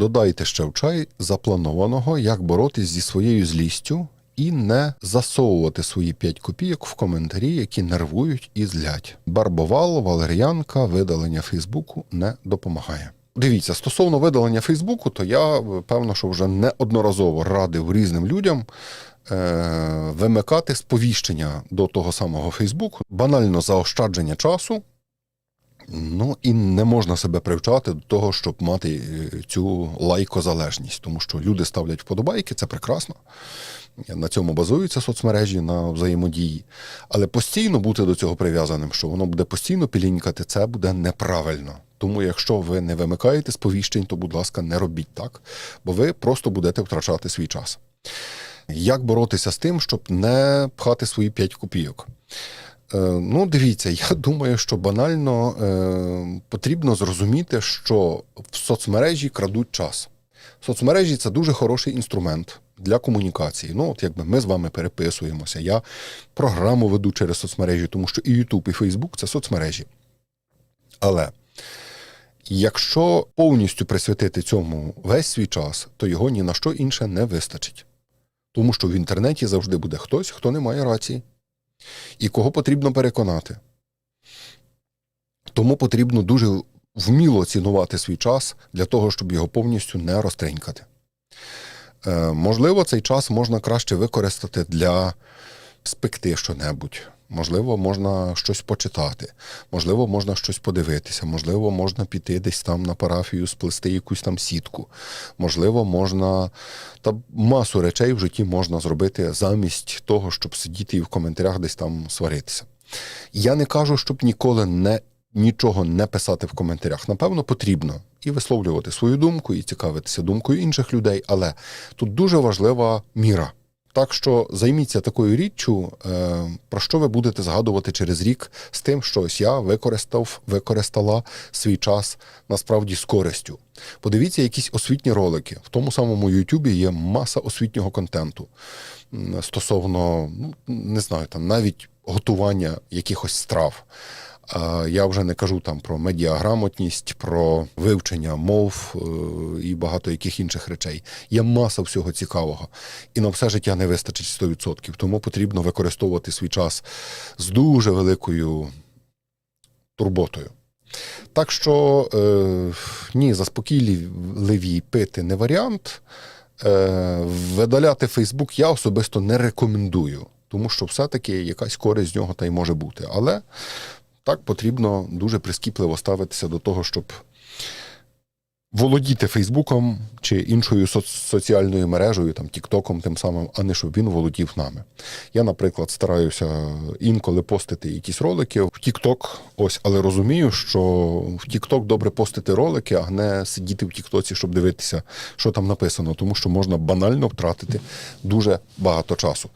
Додайте ще в чай запланованого, як боротись зі своєю злістю і не засовувати свої 5 копійок в коментарі, які нервують і злять. Барбовал, валер'янка, видалення Фейсбуку не допомагає. Дивіться, стосовно видалення Фейсбуку, то я е, певно, що вже неодноразово радив різним людям е- вимикати сповіщення до того самого Фейсбуку, банально заощадження часу. Ну і не можна себе привчати до того, щоб мати е, цю лайкозалежність, тому що люди ставлять вподобайки, це прекрасно. На цьому базуються соцмережі на взаємодії. Але постійно бути до цього прив'язаним, що воно буде постійно пілінькати, це буде неправильно. Тому, якщо ви не вимикаєте сповіщень, то, будь ласка, не робіть так, бо ви просто будете втрачати свій час. Як боротися з тим, щоб не пхати свої 5 копійок? Е, Ну, дивіться, я думаю, що банально е, потрібно зрозуміти, що в соцмережі крадуть час. Соцмережі це дуже хороший інструмент для комунікації. Ну, от якби ми з вами переписуємося, я програму веду через соцмережі, тому що і YouTube, і Facebook це соцмережі. Але якщо повністю присвятити цьому весь свій час, то його ні на що інше не вистачить. Тому що в інтернеті завжди буде хтось, хто не має рації і кого потрібно переконати. Тому потрібно дуже вміло цінувати свій час для того, щоб його повністю не розтринькати. Е, можливо, цей час можна краще використати для спекти щонебудь. Можливо, можна щось почитати, можливо, можна щось подивитися, можливо, можна піти десь там на парафію, сплести якусь там сітку. Можливо, можна та масу речей в житті можна зробити замість того, щоб сидіти і в коментарях десь там сваритися. Я не кажу, щоб ніколи не, нічого не писати в коментарях. Напевно, потрібно і висловлювати свою думку, і цікавитися думкою інших людей, але тут дуже важлива міра. Так що займіться такою річчю, е, про що ви будете згадувати через рік з тим, що ось я використав, використала свій час насправді з користю. Подивіться якісь освітні ролики. В тому самому Ютубі є маса освітнього контенту стосовно, ну, не знаю, там навіть готування якихось страв. Я вже не кажу там про медіаграмотність, про вивчення мов е, і багато яких інших речей. Є маса всього цікавого. І на все життя не вистачить 100%. Тому потрібно використовувати свій час з дуже великою турботою. Так що е, ні, заспокійливі пити не варіант. Е, видаляти Фейсбук я особисто не рекомендую, тому що все-таки якась користь з нього та й може бути. Але так потрібно дуже прискіпливо ставитися до того, щоб володіти Фейсбуком чи іншою соціальною мережею, там Тіктоком тим самим, а не щоб він володів нами. Я, наприклад, стараюся інколи постити якісь ролики в Тікток, ось, але розумію, що в Тікток добре постити ролики, а не сидіти в Тіктоці, щоб дивитися, що там написано, тому що можна банально втратити дуже багато часу.